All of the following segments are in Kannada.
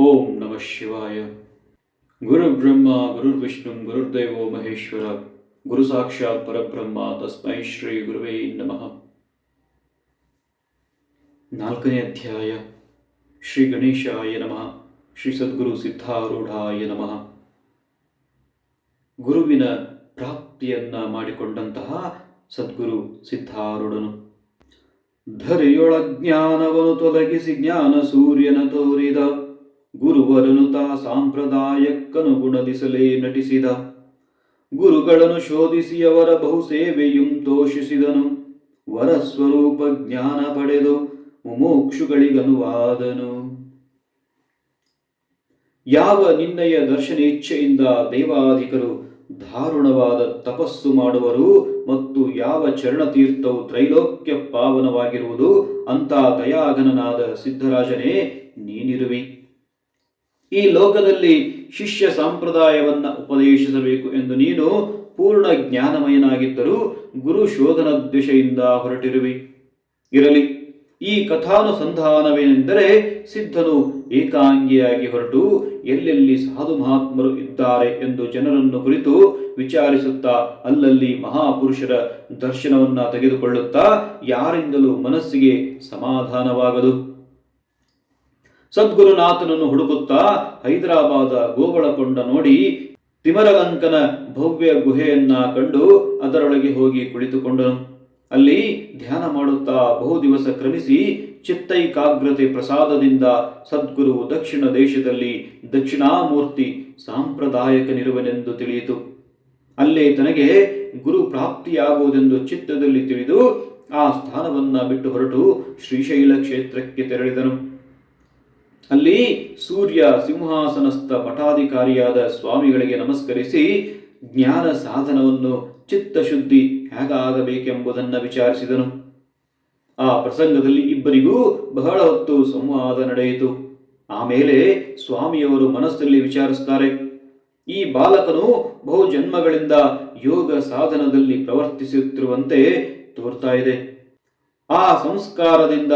ಓಂ ನಮಃ ಶಿವಾಯ. ಗುರುಬ್ರಹ್ಮ ಗುರುರ್ವಿಷ್ಣು ಗುರುರ್ದೇವೋ ಮಹೇಶ್ವರ, ಗುರು ಸಾಕ್ಷಾತ್ ಪರಬ್ರಹ್ಮ, ತಸ್ಮೈ ಶ್ರೀ ಗುರುವೇ ನಮಃ. ನಾಲ್ಕನೇ ಅಧ್ಯಾಯ. ಶ್ರೀ ಗಣೇಶಾಯ ನಮಃ. ಶ್ರೀ ಸದ್ಗುರು ಸಿದ್ಧಾರೂಢಾಯ ನಮಃ. ಗುರುವಿನ ಪ್ರಾಪ್ತಿಯನ್ನ ಮಾಡಿಕೊಂಡಂತಹ ಸದ್ಗುರು ಸಿದ್ಧಾರೂಢನು. ಧರಿಯೊಳ ಜ್ಞಾನವನ್ನು ತೊಲಗಿಸಿ ಜ್ಞಾನ ಸೂರ್ಯನ ತೋರಿದ. ಗುರುವರನು ತಾ ಸಾಂಪ್ರದಾಯಕ್ಕನುಗುಣದಿಸಲೇ ನಟಿಸಿದ. ಗುರುಗಳನ್ನು ಶೋಧಿಸಿ ಅವರ ಬಹುಸೇವೆಯುಂ ತೋಷಿಸಿದನು ವರ ಸ್ವರೂಪ ಜ್ಞಾನ ಪಡೆದು ಮುಮೋಕ್ಷುಗಳಿಗನುವಾದನು. ಯಾವ ನಿನ್ನಯ ದರ್ಶನ ಇಚ್ಛೆಯಿಂದ ದೇವಾಧಿಕರು ದಾರುಣವಾದ ತಪಸ್ಸು ಮಾಡುವರು ಮತ್ತು ಯಾವ ಚರಣತೀರ್ಥವು ತ್ರೈಲೋಕ್ಯ ಪಾವನವಾಗಿರುವುದು ಅಂತ ದಯಾಘನನಾದ ಸಿದ್ಧರಾಜನೇ ನೀನಿರುವಿ. ಈ ಲೋಕದಲ್ಲಿ ಶಿಷ್ಯ ಸಂಪ್ರದಾಯವನ್ನ ಉಪದೇಶಿಸಬೇಕು ಎಂದು ನೀನು ಪೂರ್ಣ ಜ್ಞಾನಮಯನಾಗಿದ್ದರೂ ಗುರು ಶೋಧನ ದಿಶೆಯಿಂದ ಹೊರಟಿರುವಿ. ಇರಲಿ, ಈ ಕಥಾನುಸಂಧಾನವೇನೆಂದರೆ ಸಿದ್ಧನು ಏಕಾಂಗಿಯಾಗಿ ಹೊರಟು ಎಲ್ಲೆಲ್ಲಿ ಸಾಧು ಮಹಾತ್ಮರು ಇದ್ದಾರೆ ಎಂದು ಜನರನ್ನು ಕುರಿತು ವಿಚಾರಿಸುತ್ತಾ ಅಲ್ಲಲ್ಲಿ ಮಹಾಪುರುಷರ ದರ್ಶನವನ್ನ ತೆಗೆದುಕೊಳ್ಳುತ್ತಾ ಯಾರಿಂದಲೂ ಮನಸ್ಸಿಗೆ ಸಮಾಧಾನವಾಗದು. ಸದ್ಗುರುನಾಥನನ್ನು ಹುಡುಕುತ್ತಾ ಹೈದರಾಬಾದ ಗೋವಳಕೊಂಡ ನೋಡಿ ತಿಮರಲಂಕನ ಭವ್ಯ ಗುಹೆಯನ್ನ ಕಂಡು ಅದರೊಳಗೆ ಹೋಗಿ ಕುಳಿತುಕೊಂಡನು ಅಲ್ಲಿ ಧ್ಯಾನ ಮಾಡುತ್ತಾ ಬಹು ದಿವಸ ಕ್ರಮಿಸಿ ಚಿತ್ತೈಕಾಗ್ರತೆ ಪ್ರಸಾದದಿಂದ ಸದ್ಗುರು ದಕ್ಷಿಣ ದೇಶದಲ್ಲಿ ದಕ್ಷಿಣಾಮೂರ್ತಿ ಸಾಂಪ್ರದಾಯಕನಿರುವನೆಂದು ತಿಳಿಯಿತು. ಅಲ್ಲೇ ತನಗೆ ಗುರು ಪ್ರಾಪ್ತಿಯಾಗುವುದೆಂದು ಚಿತ್ತದಲ್ಲಿ ತಿಳಿದು ಆ ಸ್ಥಾನವನ್ನ ಬಿಟ್ಟು ಹೊರಟು ಶ್ರೀಶೈಲ ಕ್ಷೇತ್ರಕ್ಕೆ ತೆರಳಿದನು. ಅಲ್ಲಿ ಸೂರ್ಯ ಸಿಂಹಾಸನಸ್ಥ ಪಠಾಧಿಕಾರಿಯಾದ ಸ್ವಾಮಿಗಳಿಗೆ ನಮಸ್ಕರಿಸಿ ಜ್ಞಾನ ಸಾಧನವನ್ನು ಚಿತ್ತಶುದ್ಧಿ ಹೇಗಾಗಬೇಕೆಂಬುದನ್ನು ವಿಚಾರಿಸಿದನು. ಆ ಪ್ರಸಂಗದಲ್ಲಿ ಇಬ್ಬರಿಗೂ ಬಹಳ ಹೊತ್ತು ಸಂವಾದ ನಡೆಯಿತು. ಆಮೇಲೆ ಸ್ವಾಮಿಯವರು ಮನಸ್ಸಲ್ಲಿ ವಿಚಾರಿಸುತ್ತಾರೆ ಈ ಬಾಲಕನು ಬಹು ಜನ್ಮಗಳಿಂದ ಯೋಗ ಸಾಧನದಲ್ಲಿ ಪ್ರವರ್ತಿಸುತ್ತಿರುವಂತೆ ತೋರ್ತಾ ಇದೆ. ಆ ಸಂಸ್ಕಾರದಿಂದ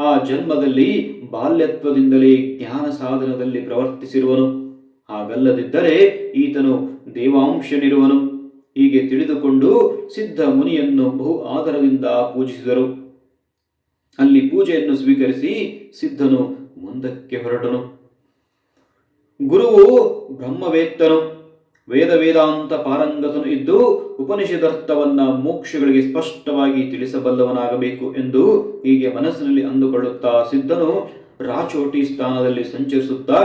ಆ ಜನ್ಮದಲ್ಲಿ ಬಾಲ್ಯತ್ವದಿಂದಲೇ ಜ್ಞಾನ ಸಾಧನದಲ್ಲಿ ಪ್ರವರ್ತಿಸಿರುವನು. ಹಾಗಲ್ಲದಿದ್ದರೆ ಈತನು ದೇವಾಂಶನಿರುವನು ಹೀಗೆ ತಿಳಿದುಕೊಂಡು ಸಿದ್ಧ ಮುನಿಯನ್ನು ಬಹು ಆದರದಿಂದ ಪೂಜಿಸಿದರು. ಅಲ್ಲಿ ಪೂಜೆಯನ್ನು ಸ್ವೀಕರಿಸಿ ಸಿದ್ಧನು ಮುಂದಕ್ಕೆ ಹೊರಟನು. ಗುರುವು ಬ್ರಹ್ಮವೇತ್ತನು. ವೇದ ವೇದಾಂತ ಪಾರಂಗತನು ಇದ್ದು ಉಪನಿಷದರ್ಥವನ್ನ ಮೋಕ್ಷಗಳಿಗೆ ಸ್ಪಷ್ಟವಾಗಿ ತಿಳಿಸಬಲ್ಲವನಾಗಬೇಕು ಎಂದು ಹೀಗೆ ಮನಸ್ಸಿನಲ್ಲಿ ಅಂದುಕೊಳ್ಳುತ್ತಾ ಸಿದ್ಧನು ರಾಚೋಟಿ ಸ್ಥಾನದಲ್ಲಿ ಸಂಚರಿಸುತ್ತಾ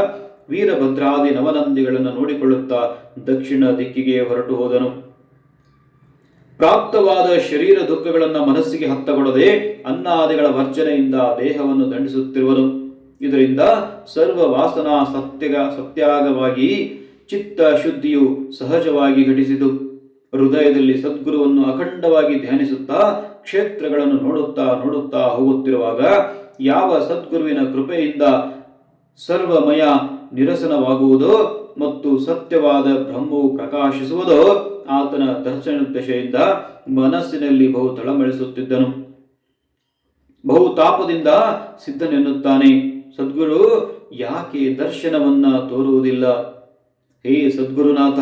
ವೀರಭದ್ರಾದಿ ನವನಂದಿಗಳನ್ನು ನೋಡಿಕೊಳ್ಳುತ್ತಾ ದಕ್ಷಿಣ ದಿಕ್ಕಿಗೆ ಹೊರಟು ಹೋದನು. ಪ್ರಾಪ್ತವಾದ ಶರೀರ ದುಃಖಗಳನ್ನು ಮನಸ್ಸಿಗೆ ಹತ್ತಗೊಡದೆ ಅನ್ನಾದಿಗಳ ವರ್ಜನೆಯಿಂದ ದೇಹವನ್ನು ದಂಡಿಸುತ್ತಿರುವನು. ಇದರಿಂದ ಸರ್ವ ವಾಸನಾ ಸತ್ಯಗ ಸತ್ಯಾಗವಾಗಿ ಚಿತ್ತ ಶುದ್ಧಿಯು ಸಹಜವಾಗಿ ಘಟಿಸಿತು. ಹೃದಯದಲ್ಲಿ ಸದ್ಗುರುವನ್ನು ಅಖಂಡವಾಗಿ ಧ್ಯಾನಿಸುತ್ತಾ ಕ್ಷೇತ್ರಗಳನ್ನು ನೋಡುತ್ತಾ ನೋಡುತ್ತಾ ಹೋಗುತ್ತಿರುವಾಗ ಯಾವ ಸದ್ಗುರುವಿನ ಕೃಪೆಯಿಂದ ಸರ್ವಮಯ ನಿರಸನವಾಗುವುದೋ ಮತ್ತು ಸತ್ಯವಾದ ಬ್ರಹ್ಮವು ಪ್ರಕಾಶಿಸುವುದೋ ಆತನ ದರ್ಶನ ದಶೆಯಿಂದ ಮನಸ್ಸಿನಲ್ಲಿ ಬಹು ತಳಮಳಿಸುತ್ತಿದ್ದನು. ಬಹು ತಾಪದಿಂದ ಸಿದ್ಧನೆನ್ನುತ್ತಾನೆ. ಸದ್ಗುರು ಯಾಕೆ ದರ್ಶನವನ್ನ ತೋರುವುದಿಲ್ಲ? ಹೇ ಸದ್ಗುರುನಾಥ,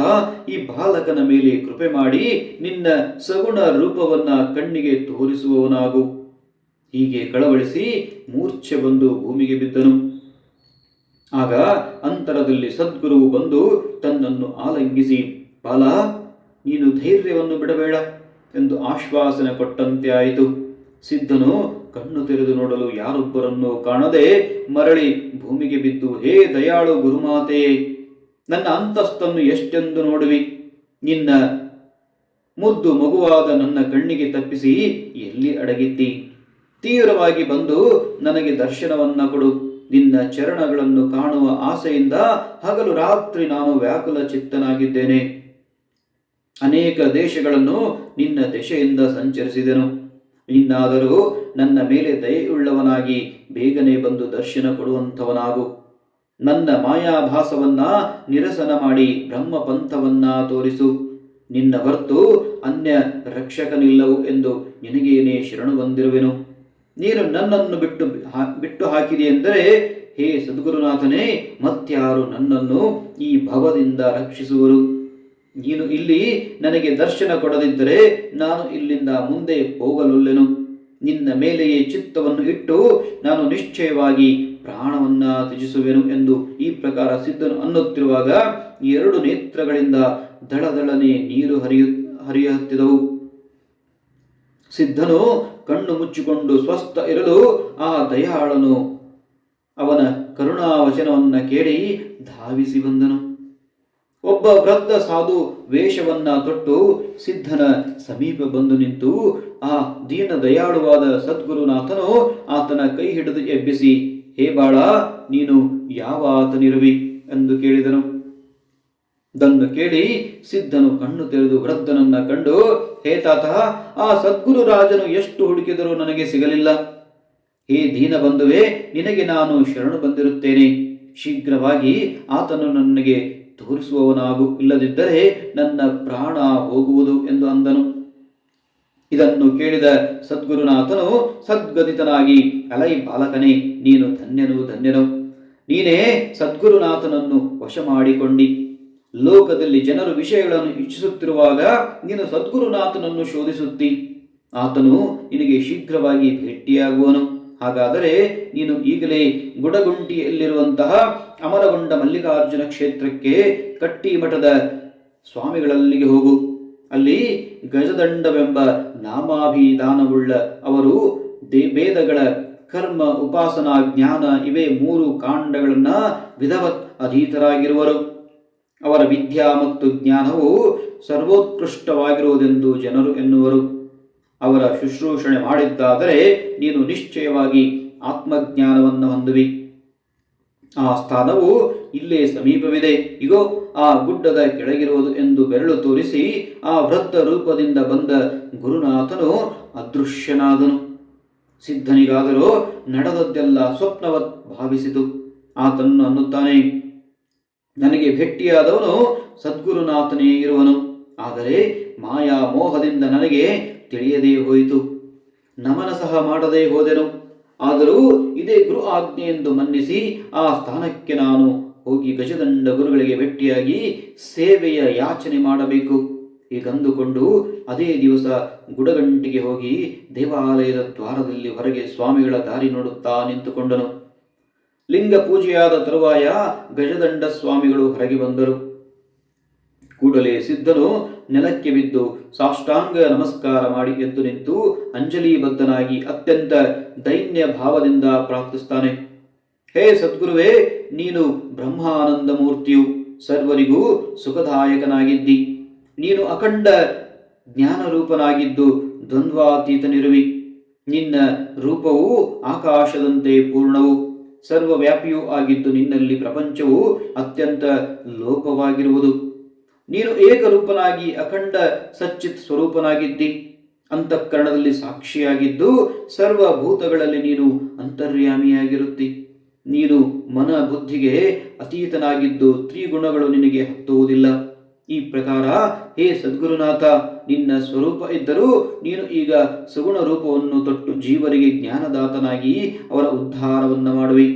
ಈ ಬಾಲಕನ ಮೇಲೆ ಕೃಪೆ ಮಾಡಿ ನಿನ್ನ ಸಗುಣ ರೂಪವನ್ನ ಕಣ್ಣಿಗೆ ತೋರಿಸುವವನಾಗು. ಹೀಗೆ ಕಳವಳಿಸಿ ಮೂರ್ಛೆ ಬಂದು ಭೂಮಿಗೆ ಬಿದ್ದನು. ಆಗ ಅಂತರದಲ್ಲಿ ಸದ್ಗುರುವು ಬಂದು ತನ್ನನ್ನು ಆಲಂಗಿಸಿ, ಬಾಲ, ನೀನು ಧೈರ್ಯವನ್ನು ಬಿಡಬೇಡ ಎಂದು ಆಶ್ವಾಸನೆ ಕೊಟ್ಟಂತೆ ಆಯಿತು. ಸಿದ್ಧನು ಕಣ್ಣು ತೆರೆದು ನೋಡಲು ಯಾರೊಬ್ಬರನ್ನು ಕಾಣದೆ ಮರಳಿ ಭೂಮಿಗೆ ಬಿದ್ದು, ಹೇ ದಯಾಳು ಗುರುಮಾತೆಯೇ ನನ್ನ ಅಂತಸ್ತನ್ನು ಎಷ್ಟೆಂದು ನೋಡುವಿ? ನಿನ್ನ ಮುದ್ದು ಮಗುವಾದ ನನ್ನ ಕಣ್ಣಿಗೆ ತಪ್ಪಿಸಿ ಎಲ್ಲಿ ಅಡಗಿದ್ದಿ? ತೀವ್ರವಾಗಿ ಬಂದು ನನಗೆ ದರ್ಶನವನ್ನ ಕೊಡು. ನಿನ್ನ ಚರಣಗಳನ್ನು ಕಾಣುವ ಆಸೆಯಿಂದ ಹಗಲು ರಾತ್ರಿ ನಾನು ವ್ಯಾಕುಲ ಚಿತ್ತನಾಗಿದ್ದೇನೆ. ಅನೇಕ ದೇಶಗಳನ್ನು ನಿನ್ನ ದೆಶೆಯಿಂದ ಸಂಚರಿಸಿದೆನು. ಇನ್ನಾದರೂ ನನ್ನ ಮೇಲೆ ದಯೆಯುಳ್ಳವನಾಗಿ ಬೇಗನೆ ಬಂದು ದರ್ಶನ ಕೊಡುವಂಥವನಾಗು. ನನ್ನ ಮಾಯಾಭಾಸವನ್ನ ನಿರಸನ ಮಾಡಿ ಬ್ರಹ್ಮ ಪಂಥವನ್ನ ತೋರಿಸು. ನಿನ್ನ ಹೊರತು ಅನ್ಯ ರಕ್ಷಕನಿಲ್ಲವು ಎಂದು ನಿನಗೇನೇ ಶರಣು ಬಂದಿರುವೆನು. ನೀನು ನನ್ನನ್ನು ಬಿಟ್ಟು ಬಿಟ್ಟು ಹಾಕಿದೆ ಎಂದರೆ, ಹೇ ಸದ್ಗುರುನಾಥನೇ ಮತ್ಯಾರು ನನ್ನನ್ನು ಈ ಭವದಿಂದ ರಕ್ಷಿಸುವರು. ನೀನು ಇಲ್ಲಿ ನನಗೆ ದರ್ಶನ ಕೊಡದಿದ್ದರೆ ನಾನು ಇಲ್ಲಿಂದ ಮುಂದೆ ಹೋಗಲೊಲ್ಲೆನು. ನಿನ್ನ ಮೇಲೆಯೇ ಚಿತ್ತವನ್ನು ಇಟ್ಟು ನಾನು ನಿಶ್ಚಯವಾಗಿ ಪ್ರಾಣವನ್ನ ತ್ಯಜಿಸುವೆನು ಎಂದು ಈ ಪ್ರಕಾರ ಸಿದ್ಧನು ಅನ್ನುತ್ತಿರುವಾಗ ಎರಡು ನೇತ್ರಗಳಿಂದ ದಳದಳನೆ ನೀರು ಹರಿಯು ಹರಿಯುತ್ತಿದವು ಸಿದ್ಧನು ಕಣ್ಣು ಮುಚ್ಚಿಕೊಂಡು ಸ್ವಸ್ಥ ಇರಲು ಆ ದಯಾಳನು ಅವನ ಕರುಣಾವಚನವನ್ನ ಕೇಳಿ ಧಾವಿಸಿ ಬಂದನು. ಒಬ್ಬ ವೃದ್ಧ ಸಾಧು ವೇಷವನ್ನ ತೊಟ್ಟು ಸಿದ್ಧನ ಸಮೀಪ ಬಂದು ನಿಂತು ಆ ದೀನ ದಯಾಳುವಾದ ಸದ್ಗುರುನಾಥನು ಆತನ ಕೈ ಹಿಡಿದು ಎಬ್ಬಿಸಿ ಹೇ ಬಾಳ, ನೀನು ಯಾವ ಆತನಿರುವಿ? ಎಂದು ಕೇಳಿದನು. ದನ್ನು ಕೇಳಿ ಸಿದ್ಧನು ಕಣ್ಣು ತೆರೆದು ವೃದ್ಧನನ್ನ ಕಂಡು, ಹೇ ತಾತ, ಆ ಸದ್ಗುರು ರಾಜನು ಎಷ್ಟು ಹುಡುಕಿದರೂ ನನಗೆ ಸಿಗಲಿಲ್ಲ. ಹೇ ದೀನ ಬಂಧುವೆ, ನಿನಗೆ ನಾನು ಶರಣು ಬಂದಿರುತ್ತೇನೆ. ಶೀಘ್ರವಾಗಿ ಆತನು ನನಗೆ ತೋರಿಸುವವನಾಗು, ಇಲ್ಲದಿದ್ದರೆ ನನ್ನ ಪ್ರಾಣ ಹೋಗುವುದು ಎಂದು ಅಂದನು. ಇದನ್ನು ಕೇಳಿದ ಸದ್ಗುರುನಾಥನು ಸದ್ಗದಿತನಾಗಿ ಅಲೈ ಬಾಲಕನೇ, ನೀನು ಧನ್ಯನು ಧನ್ಯನು. ನೀನೇ ಸದ್ಗುರುನಾಥನನ್ನು ವಶ ಮಾಡಿಕೊಂಡಿ ಲೋಕದಲ್ಲಿ ಜನರು ವಿಷಯಗಳನ್ನು ಇಚ್ಛಿಸುತ್ತಿರುವಾಗ ನೀನು ಸದ್ಗುರುನಾಥನನ್ನು ಶೋಧಿಸುತ್ತಿ. ಆತನು ನಿನಗೆ ಶೀಘ್ರವಾಗಿ ಭೇಟಿಯಾಗುವನು. ಹಾಗಾದರೆ ನೀನು ಈಗಲೇ ಗುಡಗುಂಟಿಯಲ್ಲಿರುವಂತಹ ಅಮರಗೊಂಡ ಮಲ್ಲಿಕಾರ್ಜುನ ಕ್ಷೇತ್ರಕ್ಕೆ ಕಟ್ಟಿಮಠದ ಸ್ವಾಮಿಗಳಲ್ಲಿಗೆ ಹೋಗು. ಅಲ್ಲಿ ಗಜದಂಡವೆಂಬ ನಾಮಾಭಿಧಾನವುಳ್ಳ ಅವರು ವೇದಗಳ ಕರ್ಮ ಉಪಾಸನಾ ಜ್ಞಾನ ಇವೇ ಮೂರು ಕಾಂಡಗಳನ್ನ ವಿಧವತ್ ಅಧೀತರಾಗಿರುವರು. ಅವರ ವಿದ್ಯಾ ಮತ್ತು ಜ್ಞಾನವು ಸರ್ವೋತ್ಕೃಷ್ಟವಾಗಿರುವುದೆಂದು ಜನರು ಎನ್ನುವರು. ಅವರ ಶುಶ್ರೂಷಣೆ ಮಾಡಿದ್ದಾದರೆ ನೀನು ನಿಶ್ಚಯವಾಗಿ ಆತ್ಮಜ್ಞಾನವನ್ನು ಹೊಂದುವಿ. ಆ ಸ್ಥಾನವು ಇಲ್ಲೇ ಸಮೀಪವಿದೆ. ಇಗೋ, ಆ ಗುಡ್ಡದ ಕೆಳಗಿರುವುದು ಎಂದು ಬೆರಳು ತೋರಿಸಿ ಆ ವೃದ್ಧ ರೂಪದಿಂದ ಬಂದ ಗುರುನಾಥನು ಅದೃಶ್ಯನಾದನು. ಸಿದ್ಧನಿಗಾದರೂ ನಡೆದದ್ದೆಲ್ಲ ಸ್ವಪ್ನವತ್ ಭಾವಿಸಿತು. ಆತನ್ನು ಅನ್ನುತ್ತಾನೆ, ನನಗೆ ಭೆಟ್ಟಿಯಾದವನು ಸದ್ಗುರುನಾಥನೇ ಇರುವನು. ಆದರೆ ಮಾಯಾ ಮೋಹದಿಂದ ನನಗೆ ತಿಳಿಯದೇ ಹೋಯಿತು. ನಮನ ಸಹ ಮಾಡದೇ ಹೋದೆನು. ಆದರೂ ಇದೇ ಗುರು ಆಜ್ಞೆ ಎಂದು ಮನ್ನಿಸಿ ಆ ಸ್ಥಾನಕ್ಕೆ ನಾನು ಹೋಗಿ ಗಜದಂಡ ಗುರುಗಳಿಗೆ ಭೇಟಿಯಾಗಿ ಸೇವೆಯ ಯಾಚನೆ ಮಾಡಬೇಕು. ಹೀಗಂದುಕೊಂಡು ಅದೇ ದಿವಸ ಗುಡಗಂಟಿಗೆ ಹೋಗಿ ದೇವಾಲಯದ ದ್ವಾರದಲ್ಲಿ ಹೊರಗೆ ಸ್ವಾಮಿಗಳ ದಾರಿ ನೋಡುತ್ತಾ ನಿಂತುಕೊಂಡನು. ಲಿಂಗ ಪೂಜೆಯಾದ ತರುವಾಯ ಗಜದಂಡ ಸ್ವಾಮಿಗಳು ಹೊರಗೆ ಬಂದರು. ಕೂಡಲೇ ಸಿದ್ಧನು ನೆಲಕ್ಕೆ ಬಿದ್ದು ಸಾಷ್ಟಾಂಗ ನಮಸ್ಕಾರ ಮಾಡಿ ಎದ್ದು ನಿಂತು ಅಂಜಲಿಬದ್ಧನಾಗಿ ಅತ್ಯಂತ ದೈನ್ಯ ಭಾವದಿಂದ ಪ್ರಾರ್ಥಿಸ್ತಾನೆ. ಹೇ ಸದ್ಗುರುವೇ, ನೀನು ಬ್ರಹ್ಮಾನಂದ ಮೂರ್ತಿಯು, ಸರ್ವರಿಗೂ ಸುಖದಾಯಕನಾಗಿದ್ದಿ. ನೀನು ಅಖಂಡ ಜ್ಞಾನರೂಪನಾಗಿದ್ದು ದ್ವಂದ್ವಾತೀತನಿರುವಿ. ನಿನ್ನ ರೂಪವು ಆಕಾಶದಂತೆ ಪೂರ್ಣವು. ಸರ್ವವ್ಯಾಪಿಯೂ ಆಗಿದ್ದು ನಿನ್ನಲ್ಲಿ ಪ್ರಪಂಚವು ಅತ್ಯಂತ ಲೋಪವಾಗಿರುವುದು. ನೀನು ಏಕರೂಪನಾಗಿ ಅಖಂಡ ಸಚ್ಚಿತ್ ಸ್ವರೂಪನಾಗಿದ್ದಿ. ಅಂತಃಕರಣದಲ್ಲಿ ಸಾಕ್ಷಿಯಾಗಿದ್ದು ಸರ್ವಭೂತಗಳಲ್ಲಿ ನೀನು ಅಂತರ್ಯಾಮಿಯಾಗಿರುತ್ತಿ. ನೀನು ಮನ ಬುದ್ಧಿಗೆ ಅತೀತನಾಗಿದ್ದು ತ್ರಿಗುಣಗಳು ನಿನಗೆ ಹತ್ತುವುದಿಲ್ಲ. ಈ ಪ್ರಕಾರ, ಹೇ ಸದ್ಗುರುನಾಥ, ನಿನ್ನ ಸ್ವರೂಪ ಇದ್ದರೂ ನೀನು ಈಗ ಸಗುಣ ರೂಪವನ್ನು ತೊಟ್ಟು ಜೀವರಿಗೆ ಜ್ಞಾನದಾತನಾಗಿ ಅವರ ಉದ್ಧಾರವನ್ನು ಮಾಡುವಿ.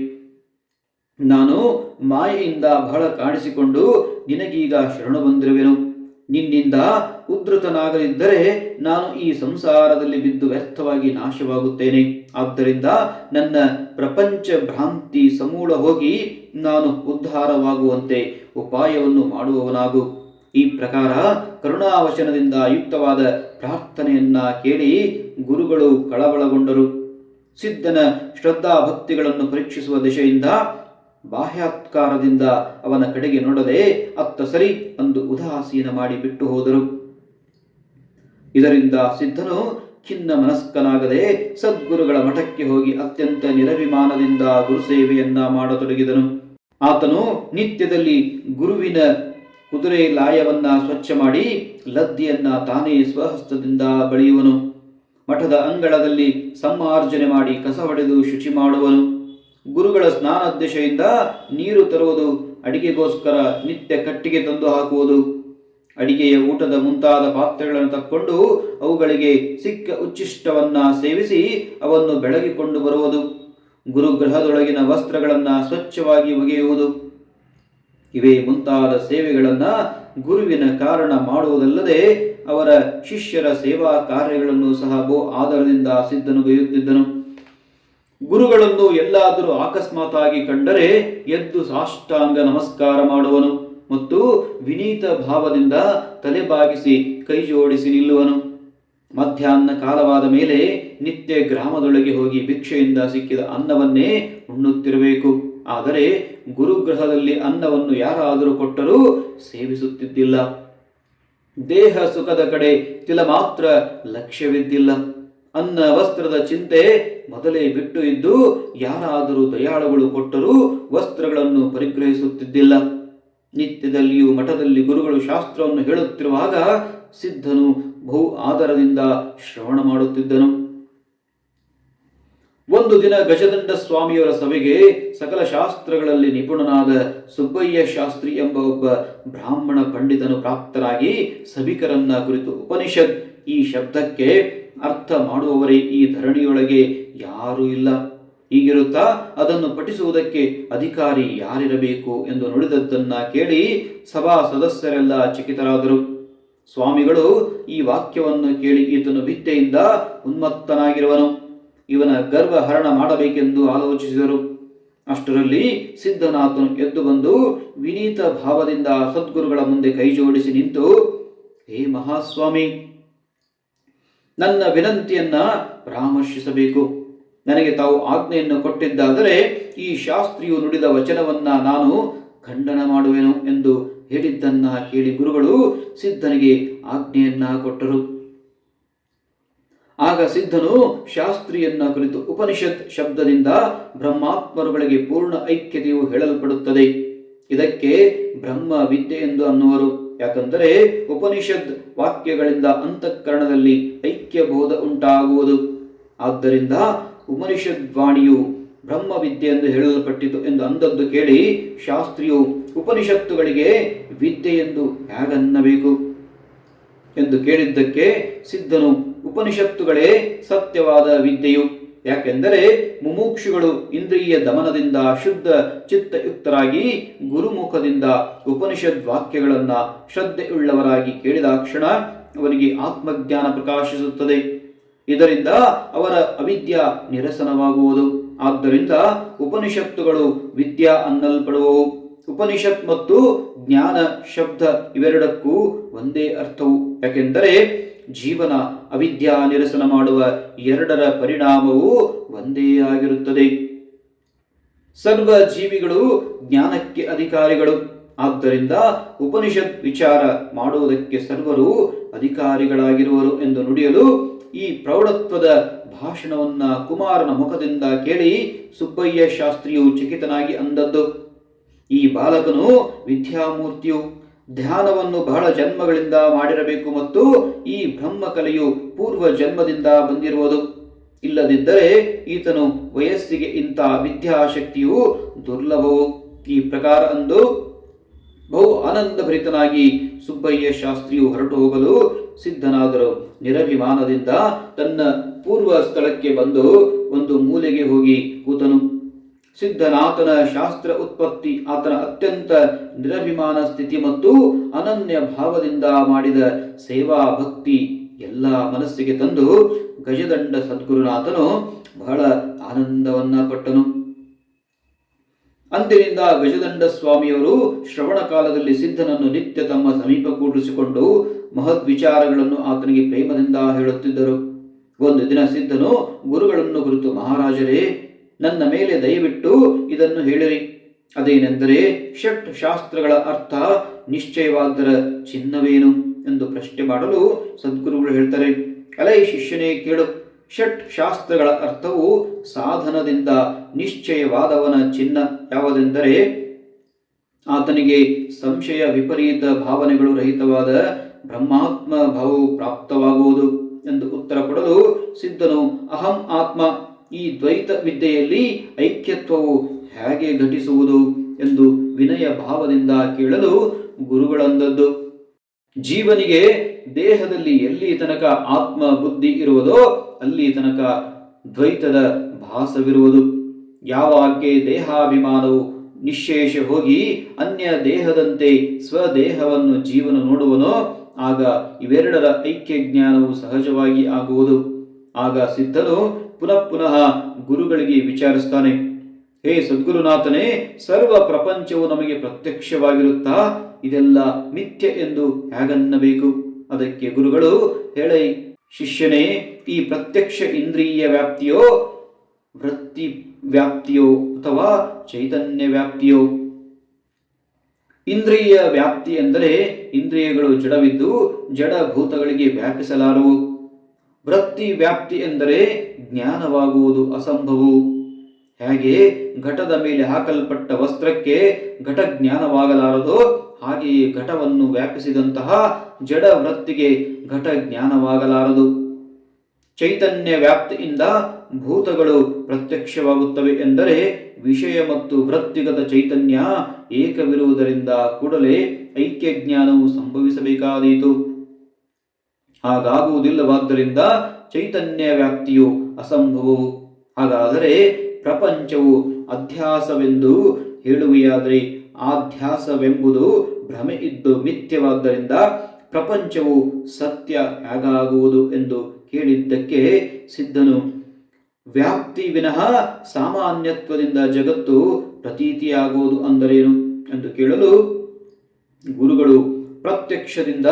ನಾನು ಮಾಯೆಯಿಂದ ಬಹಳ ಕಾಣಿಸಿಕೊಂಡು ನಿನಗೀಗ ಶರಣು ಬಂದಿರುವೆನು. ನಿನ್ನಿಂದ ಉದ್ಧತನಾಗದಿದ್ದರೆ ನಾನು ಈ ಸಂಸಾರದಲ್ಲಿ ಬಿದ್ದು ವ್ಯರ್ಥವಾಗಿ ನಾಶವಾಗುತ್ತೇನೆ. ಆದ್ದರಿಂದ ನನ್ನ ಪ್ರಪಂಚ ಭ್ರಾಂತಿ ಸಮೂಳ ಹೋಗಿ ನಾನು ಉದ್ಧಾರವಾಗುವಂತೆ ಉಪಾಯವನ್ನು ಮಾಡುವವನಾಗು. ಈ ಪ್ರಕಾರ ಕರುಣಾವಚನದಿಂದ ಯುಕ್ತವಾದ ಪ್ರಾರ್ಥನೆಯನ್ನ ಕೇಳಿ ಗುರುಗಳು ಕಳವಳಗೊಂಡರು. ಸಿದ್ಧನ ಶ್ರದ್ಧಾ ಭಕ್ತಿಗಳನ್ನು ಪರೀಕ್ಷಿಸುವ ದಿಶೆಯಿಂದ ಬಾಹ್ಯಾತ್ಕಾರದಿಂದ ಅವನ ಕಡೆಗೆ ನೋಡದೆ ಅತ್ತ ಸರಿ ಅಂದು ಉದಾಸೀನ ಮಾಡಿ ಬಿಟ್ಟು ಹೋದರು. ಇದರಿಂದ ಸಿದ್ಧನು ಖಿನ್ನ ಮನಸ್ಕನಾಗದೆ ಸದ್ಗುರುಗಳ ಮಠಕ್ಕೆ ಹೋಗಿ ಅತ್ಯಂತ ನಿರಭಿಮಾನದಿಂದ ಗುರುಸೇವೆಯನ್ನ ಮಾಡತೊಡಗಿದನು. ಆತನು ನಿತ್ಯದಲ್ಲಿ ಗುರುವಿನ ಕುದುರೆ ಲಾಯವನ್ನ ಸ್ವಚ್ಛ ಮಾಡಿ ಲದ್ದಿಯನ್ನ ತಾನೇ ಸ್ವಹಸ್ತದಿಂದ ಬಳಿಯುವನು. ಮಠದ ಅಂಗಳದಲ್ಲಿ ಸಮ್ಮಾರ್ಜನೆ ಮಾಡಿ ಕಸ ಹೊಡೆದು ಶುಚಿ ಮಾಡುವನು. ಗುರುಗಳ ಸ್ನಾನೋದ್ದೇಶದಿಂದ ನೀರು ತರುವುದು ಅಡಿಗೆಗೋಸ್ಕರ ನಿತ್ಯ ಕಟ್ಟಿಗೆ ತಂದು ಹಾಕುವುದು. ಅಡಿಗೆಯ ಊಟದ ಮುಂತಾದ ಪಾತ್ರೆಗಳನ್ನು ತಕ್ಕೊಂಡು ಅವುಗಳಿಗೆ ಸಿಕ್ಕ ಉಚ್ಚಿಷ್ಟವನ್ನ ಸೇವಿಸಿ ಅವನ್ನು ಬೆಳಗಿಕೊಂಡು ಬರುವುದು. ಗುರುಗ್ರಹದೊಳಗಿನ ವಸ್ತ್ರಗಳನ್ನು ಸ್ವಚ್ಛವಾಗಿ ಒಗೆಯುವುದು. ಇವೇ ಮುಂತಾದ ಸೇವೆಗಳನ್ನ ಗುರುವಿನ ಕಾರಣ ಮಾಡುವುದಲ್ಲದೆ ಅವರ ಶಿಷ್ಯರ ಸೇವಾ ಕಾರ್ಯಗಳನ್ನು ಸಹ ಬಹು ಆಧಾರದಿಂದ ಸಿದ್ಧನು ಗೈಯುತ್ತಿದ್ದನು ಗುರುಗಳನ್ನು ಎಲ್ಲಾದರೂ ಅಕಸ್ಮಾತಾಗಿ ಕಂಡರೆ ಎದ್ದು ಸಾಷ್ಟಾಂಗ ನಮಸ್ಕಾರ ಮಾಡುವನು ಮತ್ತು ವಿನೀತ ಭಾವದಿಂದ ತಲೆ ಬಾಗಿಸಿ ಕೈ ಜೋಡಿಸಿ ನಿಲ್ಲುವನು. ಮಧ್ಯಾಹ್ನ ಕಾಲವಾದ ಮೇಲೆ ನಿತ್ಯ ಗ್ರಾಮದೊಳಗೆ ಹೋಗಿ ಭಿಕ್ಷೆಯಿಂದ ಸಿಕ್ಕಿದ ಅನ್ನವನ್ನೇ ಉಣ್ಣುತ್ತಿರಬೇಕು. ಆದರೆ ಗುರುಗ್ರಹದಲ್ಲಿ ಅನ್ನವನ್ನು ಯಾರಾದರೂ ಕೊಟ್ಟರೂ ಸೇವಿಸುತ್ತಿದ್ದಿಲ್ಲ. ದೇಹ ಸುಖದ ಕಡೆ ತಿಲ ಮಾತ್ರ ಲಕ್ಷ್ಯವಿದ್ದಿಲ್ಲ. ಅನ್ನ ವಸ್ತ್ರದ ಚಿಂತೆ ಮೊದಲೇ ಬಿಟ್ಟು ಇದ್ದು ಯಾರಾದರೂ ದಯಾಳುಗಳು ಕೊಟ್ಟರೂ ವಸ್ತ್ರಗಳನ್ನು ಪರಿಗ್ರಹಿಸುತ್ತಿದ್ದಿಲ್ಲ. ನಿತ್ಯದಲ್ಲಿಯೂ ಮಠದಲ್ಲಿ ಗುರುಗಳು ಶಾಸ್ತ್ರವನ್ನು ಹೇಳುತ್ತಿರುವಾಗ ಸಿದ್ಧನು ಬಹು ಆದರದಿಂದ ಶ್ರವಣ ಮಾಡುತ್ತಿದ್ದನು. ಒಂದು ದಿನ ಗಜದಂಡ ಸ್ವಾಮಿಯವರ ಸಭೆಗೆ ಸಕಲ ಶಾಸ್ತ್ರಗಳಲ್ಲಿ ನಿಪುಣನಾದ ಸುಬ್ಬಯ್ಯ ಶಾಸ್ತ್ರಿ ಎಂಬ ಒಬ್ಬ ಬ್ರಾಹ್ಮಣ ಪಂಡಿತನು ಪ್ರಾಪ್ತರಾಗಿ ಸಭಿಕರನ್ನ ಕುರಿತು ಉಪನಿಷತ್ ಈ ಶಬ್ದಕ್ಕೆ ಅರ್ಥ ಮಾಡುವವರೇ ಈ ಧರಣಿಯೊಳಗೆ ಯಾರೂ ಇಲ್ಲ. ಹೀಗಿರುತ್ತಾ ಅದನ್ನು ಪಠಿಸುವುದಕ್ಕೆ ಅಧಿಕಾರಿ ಯಾರಿರಬೇಕು ಎಂದು ನುಡಿದದ್ದನ್ನ ಕೇಳಿ ಸಭಾ ಸದಸ್ಯರೆಲ್ಲ ಚಕಿತರಾದರು. ಸ್ವಾಮಿಗಳು ಈ ವಾಕ್ಯವನ್ನು ಕೇಳಿ ಈತನು ವಿದ್ಯೆಯಿಂದ ಉನ್ಮತ್ತನಾಗಿರುವನು. ಇವನ ಗರ್ವ ಹರಣ ಮಾಡಬೇಕೆಂದು ಆಲೋಚಿಸಿದರು. ಅಷ್ಟರಲ್ಲಿ ಸಿದ್ಧನಾಥನು ಎದ್ದು ಬಂದು ವಿನೀತ ಭಾವದಿಂದ ಸದ್ಗುರುಗಳ ಮುಂದೆ ಕೈ ಜೋಡಿಸಿ ನಿಂತು, ಹೇ ಮಹಾಸ್ವಾಮಿ, ನನ್ನ ವಿನಂತಿಯನ್ನ ಪರಾಮರ್ಶಿಸಬೇಕು. ನನಗೆ ತಾವು ಆಜ್ಞೆಯನ್ನು ಕೊಟ್ಟಿದ್ದಾದರೆ ಈ ಶಾಸ್ತ್ರಿಯು ನುಡಿದ ವಚನವನ್ನ ನಾನು ಖಂಡನ ಮಾಡುವೆನು ಎಂದು ಹೇಳಿದ್ದನ್ನ ಕೇಳಿ ಗುರುಗಳು ಸಿದ್ಧನಿಗೆ ಆಜ್ಞೆಯನ್ನ ಕೊಟ್ಟರು. ಆಗ ಸಿದ್ಧನು ಶಾಸ್ತ್ರಿಯನ್ನ ಕುರಿತು ಉಪನಿಷತ್ ಶಬ್ದದಿಂದ ಬ್ರಹ್ಮಾತ್ಮರುಗಳಿಗೆ ಪೂರ್ಣ ಐಕ್ಯತೆಯು ಹೇಳಲ್ಪಡುತ್ತದೆ. ಇದಕ್ಕೆ ಬ್ರಹ್ಮ ವಿದ್ಯೆ ಎಂದು ಅನ್ನುವರು. ಯಾಕಂದರೆ ಉಪನಿಷದ್ ವಾಕ್ಯಗಳಿಂದ ಅಂತಃಕರಣದಲ್ಲಿ ಐಕ್ಯಬೋಧ ಉಂಟಾಗುವುದು. ಆದ್ದರಿಂದ ಉಪನಿಷದ್ ವಾಣಿಯು ಬ್ರಹ್ಮ ವಿದ್ಯೆ ಎಂದು ಹೇಳಲ್ಪಟ್ಟಿತು ಎಂದು ಅಂದದ್ದು ಕೇಳಿ ಶಾಸ್ತ್ರಿಯು ಉಪನಿಷತ್ತುಗಳಿಗೆ ವಿದ್ಯೆ ಎಂದು ಹೇಗನ್ನಬೇಕು ಎಂದು ಕೇಳಿದ್ದಕ್ಕೆ ಸಿದ್ಧನು ಉಪನಿಷತ್ತುಗಳೇ ಸತ್ಯವಾದ ವಿದ್ಯೆಯು. ಯಾಕೆಂದರೆ ಮುಮುಕ್ಷುಗಳು ಇಂದ್ರಿಯ ದಮನದಿಂದ ಶುದ್ಧ ಚಿತ್ತಯುಕ್ತರಾಗಿ ಗುರುಮುಖದಿಂದ ಉಪನಿಷದ್ ವಾಕ್ಯಗಳನ್ನ ಶ್ರದ್ಧೆಯುಳ್ಳವರಾಗಿ ಕೇಳಿದಾಕ್ಷಣ ಅವರಿಗೆ ಆತ್ಮಜ್ಞಾನ ಪ್ರಕಾಶಿಸುತ್ತದೆ. ಇದರಿಂದ ಅವರ ಅವಿದ್ಯ ನಿರಸನವಾಗುವುದು. ಆದ್ದರಿಂದ ಉಪನಿಷತ್ತುಗಳು ವಿದ್ಯಾ ಅನ್ನಲ್ಪಡುವವು. ಉಪನಿಷತ್ ಮತ್ತು ಜ್ಞಾನ, ಶಬ್ದ ಇವೆರಡಕ್ಕೂ ಒಂದೇ ಅರ್ಥವು. ಯಾಕೆಂದರೆ ಜೀವನ ಅವಿದ್ಯಾ ನಿರಸನ ಮಾಡುವ ಎರಡರ ಪರಿಣಾಮವು ಒಂದೇ ಆಗಿರುತ್ತದೆ. ಸರ್ವ ಜೀವಿಗಳು ಜ್ಞಾನಕ್ಕೆ ಅಧಿಕಾರಿಗಳು. ಆದ್ದರಿಂದ ಉಪನಿಷತ್ ವಿಚಾರ ಮಾಡುವುದಕ್ಕೆ ಸರ್ವರು ಅಧಿಕಾರಿಗಳಾಗಿರುವರು ಎಂದು ನುಡಿಯಲು ಈ ಪ್ರೌಢತ್ವದ ಭಾಷಣವನ್ನ ಕುಮಾರನ ಮುಖದಿಂದ ಕೇಳಿ ಸುಬ್ಬಯ್ಯ ಶಾಸ್ತ್ರಿಯು ಚಕಿತನಾಗಿ ಅಂದದ್ದು. ಈ ಬಾಲಕನು ವಿದ್ಯಾಮೂರ್ತಿಯು. ಧ್ಯಾನವನ್ನು ಬಹಳ ಜನ್ಮಗಳಿಂದ ಮಾಡಿರಬೇಕು ಮತ್ತು ಈ ಬ್ರಹ್ಮಕಲೆಯು ಪೂರ್ವ ಜನ್ಮದಿಂದ ಬಂದಿರುವುದು. ಇಲ್ಲದಿದ್ದರೆ ಈತನು ವಯಸ್ಸಿಗೆ ಇಂಥ ವಿದ್ಯಾಶಕ್ತಿಯು ದುರ್ಲಭವು. ಈ ಪ್ರಕಾರ ಅಂದು ಬಹು ಆನಂದಭರಿತನಾಗಿ ಸುಬ್ಬಯ್ಯ ಶಾಸ್ತ್ರಿಯು ಹೊರಟು ಹೋಗಲು ಸಿದ್ಧನಾದರು. ನಿರಭಿಮಾನದಿಂದ ತನ್ನ ಪೂರ್ವ ಸ್ಥಳಕ್ಕೆ ಬಂದು ಒಂದು ಮೂಲೆಗೆ ಹೋಗಿ ಕೂತನು. ಸಿದ್ಧನಾಥನ ಶಾಸ್ತ್ರ ಉತ್ಪತ್ತಿ ಆತನ ಅತ್ಯಂತ ನಿರಭಿಮಾನ ಸ್ಥಿತಿ ಮತ್ತು ಅನನ್ಯ ಭಾವದಿಂದ ಮಾಡಿದ ಸೇವಾ ಭಕ್ತಿ ಎಲ್ಲ ಮನಸ್ಸಿಗೆ ತಂದು ಗಜದಂಡ ಸದ್ಗುರುನಾಥನು ಬಹಳ ಆನಂದವನ್ನ ಪಟ್ಟನು. ಅಂದಿನಿಂದ ಗಜದಂಡ ಸ್ವಾಮಿಯವರು ಶ್ರವಣ ಕಾಲದಲ್ಲಿ ಸಿದ್ಧನನ್ನು ನಿತ್ಯ ತಮ್ಮ ಸಮೀಪ ಕೂಡಿಸಿಕೊಂಡು ಮಹದ್ ವಿಚಾರಗಳನ್ನು ಆತನಿಗೆ ಪ್ರೇಮದಿಂದ ಹೇಳುತ್ತಿದ್ದರು. ಒಂದು ದಿನ ಸಿದ್ಧನು ಗುರುಗಳನ್ನು ಕುರಿತು ಮಹಾರಾಜರೇ ನನ್ನ ಮೇಲೆ ದಯವಿಟ್ಟು ಇದನ್ನು ಹೇಳಿರಿ. ಅದೇನೆಂದರೆ ಷಟ್ ಶಾಸ್ತ್ರಗಳ ಅರ್ಥ ನಿಶ್ಚಯವಾದರ ಚಿನ್ನವೇನು ಎಂದು ಪ್ರಶ್ನೆ ಮಾಡಲು ಸದ್ಗುರುಗಳು ಹೇಳ್ತಾರೆ. ಅಲೈ ಶಿಷ್ಯನೇ ಕೇಳು, ಷಟ್ ಶಾಸ್ತ್ರಗಳ ಅರ್ಥವು ಸಾಧನದಿಂದ ನಿಶ್ಚಯವಾದವನ ಚಿನ್ನ ಯಾವುದೆಂದರೆ ಆತನಿಗೆ ಸಂಶಯ ವಿಪರೀತ ಭಾವನೆಗಳು ರಹಿತವಾದ ಬ್ರಹ್ಮಾತ್ಮ ಭಾವವು ಪ್ರಾಪ್ತವಾಗುವುದು ಎಂದು ಉತ್ತರ ಕೊಡಲು ಸಿದ್ಧನು, ಅಹಂ ಆತ್ಮ ಈ ದ್ವೈತ ವಿದ್ಯೆಯಲ್ಲಿ ಐಕ್ಯತ್ವವು ಹೇಗೆ ಘಟಿಸುವುದು ಎಂದು ವಿನಯ ಭಾವದಿಂದ ಕೇಳಲು ಗುರುಗಳಂದದ್ದು. ಜೀವನಿಗೆ ದೇಹದಲ್ಲಿ ಎಲ್ಲಿ ತನಕ ಆತ್ಮ ಬುದ್ಧಿ ಇರುವುದೋ ಅಲ್ಲಿ ತನಕ ದ್ವೈತದ ಭಾಸವಿರುವುದು. ಯಾವಾಕೆ ದೇಹಾಭಿಮಾನವು ನಿಶೇಷ ಹೋಗಿ ಅನ್ಯ ದೇಹದಂತೆ ಸ್ವದೇಹವನ್ನು ಜೀವನ ನೋಡುವನೋ, ಆಗ ಇವೆರಡರ ಐಕ್ಯ ಜ್ಞಾನವು ಸಹಜವಾಗಿ ಆಗುವುದು. ಆಗ ಸಿದ್ಧನು ಪುನಃ ಪುನಃ ಗುರುಗಳಿಗೆ ವಿಚಾರಿಸ್ತಾನೆ, ಹೇ ಸದ್ಗುರುನಾಥನೇ, ಸರ್ವ ಪ್ರಪಂಚವು ನಮಗೆ ಪ್ರತ್ಯಕ್ಷವಾಗಿರುತ್ತಾ, ಇದೆಲ್ಲ ಮಿಥ್ಯ ಎಂದು ಹೇಗನ್ನಬೇಕು? ಅದಕ್ಕೆ ಗುರುಗಳು, ಹೇಳೈ, ಶಿಷ್ಯನೇ, ಈ ಪ್ರತ್ಯಕ್ಷ ಇಂದ್ರಿಯ ವ್ಯಾಪ್ತಿಯೋ, ವೃತ್ತಿ ವ್ಯಾಪ್ತಿಯೋ ಅಥವಾ ಚೈತನ್ಯ ವ್ಯಾಪ್ತಿಯೋ? ಇಂದ್ರಿಯ ವ್ಯಾಪ್ತಿ ಎಂದರೆ ಇಂದ್ರಿಯಗಳು ಜಡವಿದ್ದು ಜಡ ಭೂತಗಳಿಗೆ ವ್ಯಾಪಿಸಲಾರವು. ವೃತ್ತಿ ವ್ಯಾಪ್ತಿ ಎಂದರೆ ಜ್ಞಾನವಾಗುವುದು ಅಸಂಭವು. ಹೇಗೆ? ಘಟದ ಮೇಲೆ ಹಾಕಲ್ಪಟ್ಟ ವಸ್ತ್ರಕ್ಕೆ ಘಟ ಜ್ಞಾನವಾಗಲಾರದು. ಹಾಗೆಯೇ ಘಟವನ್ನು ವ್ಯಾಪಿಸಿದಂತಹ ಜಡ ವೃತ್ತಿಗೆ ಘಟ ಜ್ಞಾನವಾಗಲಾರದು. ಚೈತನ್ಯ ವ್ಯಾಪ್ತಿಯಿಂದ ಭೂತಗಳು ಪ್ರತ್ಯಕ್ಷವಾಗುತ್ತವೆ ಎಂದರೆ ವಿಷಯ ಮತ್ತು ವೃತ್ತಿಗತ ಚೈತನ್ಯ ಏಕವಿರುವುದರಿಂದ ಕೂಡಲೇ ಐಕ್ಯ ಜ್ಞಾನವು ಸಂಭವಿಸಬೇಕಾದೀತು. ಹಾಗಾಗುವುದಿಲ್ಲವಾದ್ದರಿಂದ ಚೈತನ್ಯ ವ್ಯಾಪ್ತಿಯು ಅಸಂಭವವು. ಹಾಗಾದರೆ ಪ್ರಪಂಚವು ಅಧ್ಯಾಸವೆಂದು ಹೇಳುವೆಯಾದರೆ ಆಧ್ಯಾಸವೆಂಬುದು ಭ್ರಮೆ ಇದ್ದು ಮಿಥ್ಯವಾದ್ದರಿಂದ ಪ್ರಪಂಚವು ಸತ್ಯ ಹೇಗಾಗುವುದು ಎಂದು ಕೇಳಿದ್ದಕ್ಕೆ ಸಿದ್ಧನು. ವ್ಯಾಪ್ತಿ ವಿನಃ ಸಾಮಾನ್ಯತ್ವದಿಂದ ಜಗತ್ತು ಪ್ರತೀತಿಯಾಗುವುದು ಅಂದರೇನು ಎಂದು ಕೇಳಲು ಗುರುಗಳು ಪ್ರತ್ಯಕ್ಷದಿಂದ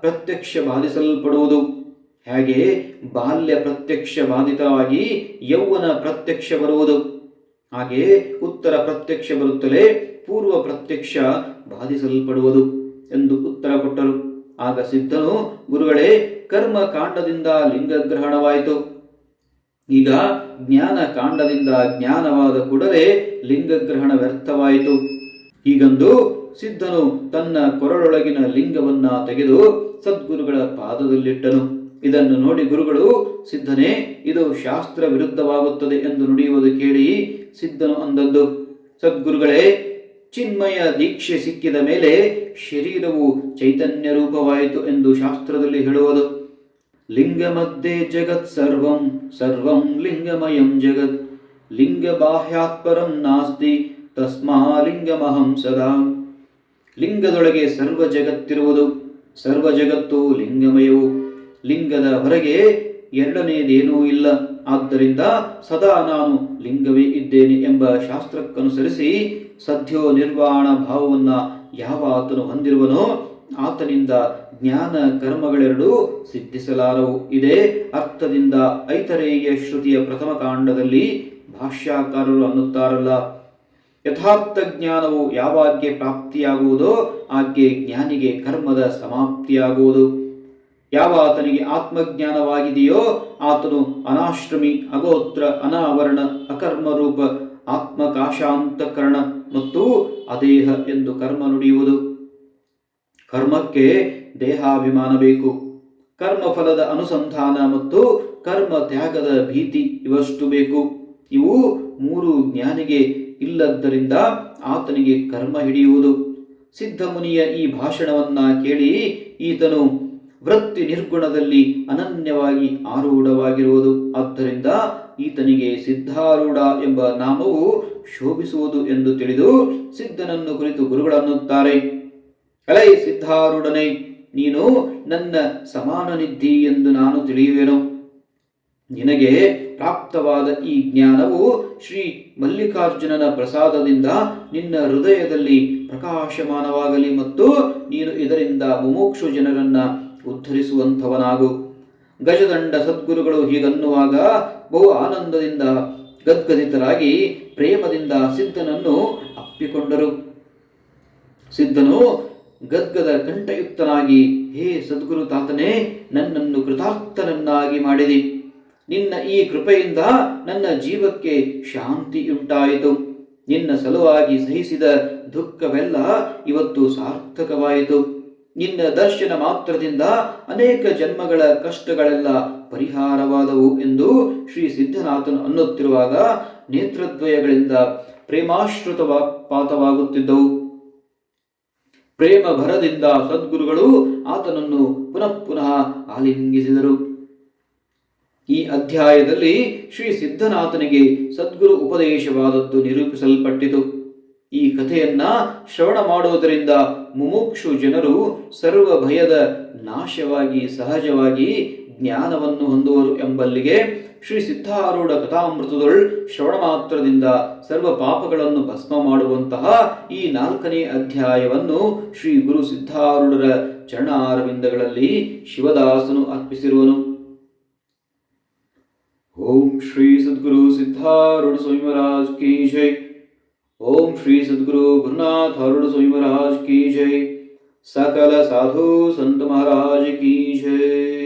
ಪ್ರತ್ಯಕ್ಷ ಬಾಧಿಸಲ್ಪಡುವುದು ಹಾಗೆ ಬಾಲ್ಯ ಪ್ರತ್ಯಕ್ಷ ಬಾಧಿತವಾಗಿ ಯೌವನ ಪ್ರತ್ಯಕ್ಷ ಬರುವುದು. ಹಾಗೆ ಉತ್ತರ ಪ್ರತ್ಯಕ್ಷ ಬರುತ್ತಲೇ ಪೂರ್ವ ಪ್ರತ್ಯಕ್ಷ ಬಾಧಿಸಲ್ಪಡುವುದು ಎಂದು ಉತ್ತರ ಕೊಟ್ಟರು. ಆಗ ಸಿದ್ಧನು, ಗುರುಗಳೇ ಕರ್ಮ ಕಾಂಡದಿಂದ ಲಿಂಗಗ್ರಹಣವಾಯಿತು. ಈಗ ಜ್ಞಾನ ಕಾಂಡದಿಂದ ಜ್ಞಾನವಾದ ಕೂಡಲೇ ಲಿಂಗಗ್ರಹಣ ವ್ಯರ್ಥವಾಯಿತು. ಹೀಗಂದು ಸಿದ್ಧನು ತನ್ನ ಕೊರಳೊಳಗಿನ ಲಿಂಗವನ್ನ ತೆಗೆದು ಸದ್ಗುರುಗಳ ಪಾದದಲ್ಲಿಟ್ಟನು. ಇದನ್ನು ನೋಡಿ ಗುರುಗಳು, ಸಿದ್ಧನೇ, ಇದು ಶಾಸ್ತ್ರ ವಿರುದ್ಧವಾಗುತ್ತದೆ ಎಂದು ನುಡಿಯುವುದು ಕೇಳಿ ಸಿದ್ಧನು ಅಂದದ್ದು. ಸದ್ಗುರುಗಳೇ, ಚಿನ್ಮಯ ದೀಕ್ಷೆ ಸಿಕ್ಕಿದ ಮೇಲೆ ಶರೀರವು ಚೈತನ್ಯ ರೂಪವಾಯಿತು ಎಂದು ಶಾಸ್ತ್ರದಲ್ಲಿ ಹೇಳುವುದು. ಲಿಂಗ ಮಧ್ಯೆ ಜಗತ್ ಸರ್ವಂ ಸರ್ವಂ ಲಿಂಗಮಯಂ ಜಗತ್. ಲಿಂಗ ಬಾಹ್ಯಾತ್ಪರಂ ನಾಸ್ತಿ ತಸ್ಮಾ ಲಿಂಗಮಹಂ ಸದಾ. ಲಿಂಗದೊಳಗೆ ಸರ್ವ ಜಗತ್ತಿರುವುದು ಸರ್ವ ಜಗತ್ತು ಲಿಂಗಮಯವು. ಲಿಂಗದ ಹೊರಗೆ ಎರಡನೆಯದೇನೂ ಇಲ್ಲ. ಆದ್ದರಿಂದ ಸದಾ ನಾನು ಲಿಂಗವೇ ಇದ್ದೇನೆ ಎಂಬ ಶಾಸ್ತ್ರಕ್ಕನುಸರಿಸಿ ಸದ್ಯೋ ನಿರ್ವಾಣ ಭಾವವನ್ನ ಯಾವ ಆತನು ಹೊಂದಿರುವನೋ, ಆತನಿಂದ ಜ್ಞಾನ ಕರ್ಮಗಳೆರಡೂ ಸಿದ್ಧಿಸಲಾರವು. ಇದೇ ಅರ್ಥದಿಂದ ಐತರೇಯ ಶ್ರುತಿಯ ಪ್ರಥಮ ಕಾಂಡದಲ್ಲಿ ಭಾಷ್ಯಾಕಾರರು ಅನ್ನುತ್ತಾರಲ್ಲ. ಯಥಾರ್ಥ ಜ್ಞಾನವು ಯಾವಾಗ್ಗೆ ಪ್ರಾಪ್ತಿಯಾಗುವುದೋ ಆಗ್ಗೆ ಜ್ಞಾನಿಗೆ ಕರ್ಮದ ಸಮಾಪ್ತಿಯಾಗುವುದು. ಯಾವ ಆತನಿಗೆ ಆತ್ಮಜ್ಞಾನವಾಗಿದೆಯೋ ಆತನು ಅನಾಶ್ರಮಿ, ಅಗೋತ್ರ, ಅನಾವರಣ, ಅಕರ್ಮರೂಪ, ಆತ್ಮಕಾಶಾಂತಕರಣ ಮತ್ತು ಅದೇಹ ಎಂದು ಕರ್ಮ ನುಡಿಯುವುದು. ಕರ್ಮಕ್ಕೆ ದೇಹಾಭಿಮಾನ ಬೇಕು. ಕರ್ಮಫಲದ ಅನುಸಂಧಾನ ಮತ್ತು ಕರ್ಮ ತ್ಯಾಗದ ಭೀತಿ ಇವಷ್ಟು ಬೇಕು. ಇವು ಮೂರು ಜ್ಞಾನಿಗೆ ಇಲ್ಲದ್ದರಿಂದ ಆತನಿಗೆ ಕರ್ಮ ಹಿಡಿಯುವುದು. ಸಿದ್ಧಮುನಿಯ ಈ ಭಾಷಣವನ್ನ ಕೇಳಿ ಈತನು ವೃತ್ತಿ ನಿರ್ಗುಣದಲ್ಲಿ ಅನನ್ಯವಾಗಿ ಆರೂಢವಾಗಿರುವುದು. ಆದ್ದರಿಂದ ಈತನಿಗೆ ಸಿದ್ಧಾರೂಢ ಎಂಬ ನಾಮವು ಶೋಭಿಸುವುದು ಎಂದು ತಿಳಿದು ಸಿದ್ಧನನ್ನು ಕುರಿತು ಗುರುಗಳನ್ನುತ್ತಾರೆ ಅಲೈ ಸಿದ್ಧಾರೂಢನೇ, ನೀನು ನನ್ನ ಸಮಾನನಿದ್ದಿ ಎಂದು ನಾನು ತಿಳಿಯುವೆನು. ನಿನಗೆ ಪ್ರಾಪ್ತವಾದ ಈ ಜ್ಞಾನವು ಶ್ರೀ ಮಲ್ಲಿಕಾರ್ಜುನನ ಪ್ರಸಾದದಿಂದ ನಿನ್ನ ಹೃದಯದಲ್ಲಿ ಪ್ರಕಾಶಮಾನವಾಗಲಿ ಮತ್ತು ನೀನು ಇದರಿಂದ ಮುಮುಕ್ಷು ಜನರನ್ನ ಉದ್ಧರಿಸುವಂಥವನಾಗು. ಗಜದಂಡ ಸದ್ಗುರುಗಳು ಹೀಗನ್ನುವಾಗ ಬಹು ಆನಂದದಿಂದ ಗದ್ಗದಿತರಾಗಿ ಪ್ರೇಮದಿಂದ ಸಿದ್ಧನನ್ನು ಅಪ್ಪಿಕೊಂಡರು. ಸಿದ್ಧನು ಗದ್ಗದ ಕಂಠಯುಕ್ತನಾಗಿ, ಹೇ ಸದ್ಗುರು ತಾತನೇ, ನನ್ನನ್ನು ಕೃತಾರ್ಥನನ್ನಾಗಿ ಮಾಡಿದಿ. ನಿನ್ನ ಈ ಕೃಪೆಯಿಂದ ನನ್ನ ಜೀವಕ್ಕೆ ಶಾಂತಿಯುಂಟಾಯಿತು ನಿನ್ನ ಸಲುವಾಗಿ ಸಹಿಸಿದ ದುಃಖವೆಲ್ಲ ಇವತ್ತು ಸಾರ್ಥಕವಾಯಿತು. ನಿನ್ನ ದರ್ಶನ ಮಾತ್ರದಿಂದ ಅನೇಕ ಜನ್ಮಗಳ ಕಷ್ಟಗಳೆಲ್ಲ ಪರಿಹಾರವಾದವು ಎಂದು ಶ್ರೀ ಸಿದ್ಧನಾಥನು ಅನ್ನುತ್ತಿರುವಾಗ ನೇತ್ರದ್ವಯಗಳಿಂದ ಪ್ರೇಮಾಶ್ರುತವಾದ ಪಾತವಾಗುತ್ತಿದ್ದವು. ಪ್ರೇಮ ಭರದಿಂದ ಸದ್ಗುರುಗಳು ಆತನನ್ನು ಪುನಃ ಪುನಃ ಆಲಿಂಗಿಸಿದರು. ಈ ಅಧ್ಯಾಯದಲ್ಲಿ ಶ್ರೀ ಸಿದ್ಧನಾಥನಿಗೆ ಸದ್ಗುರು ಉಪದೇಶವಾದದ್ದು ನಿರೂಪಿಸಲ್ಪಟ್ಟಿತು. ಈ ಕಥೆಯನ್ನ ಶ್ರವಣ ಮಾಡುವುದರಿಂದ ಮುಮುಕ್ಷು ಜನರು ಸರ್ವ ಭಯದ ನಾಶವಾಗಿ ಸಹಜವಾಗಿ ಜ್ಞಾನವನ್ನು ಹೊಂದುವರು ಎಂಬಲ್ಲಿಗೆ ಶ್ರೀ ಸಿದ್ಧಾರೂಢ ಕಥಾಮೃತದೊಳ್ ಶ್ರವಣ ಮಾತ್ರದಿಂದ ಸರ್ವ ಪಾಪಗಳನ್ನು ಭಸ್ಮ ಮಾಡುವಂತಹ ಈ ನಾಲ್ಕನೇ ಅಧ್ಯಾಯವನ್ನು ಶ್ರೀ ಗುರು ಸಿದ್ಧಾರೂಢರ ಚರಣಾರವಿಂದಗಳಲ್ಲಿ ಶಿವದಾಸನು ಅರ್ಪಿಸಿರುವನು. ओम श्री सदगुरु सिद्धारूढ़ स्वामी महाराज की जय। ओम श्री सदगुरु गुरुनाथ अरुण स्वामी महाराज की जय। सकल साधु संत महाराज की जय।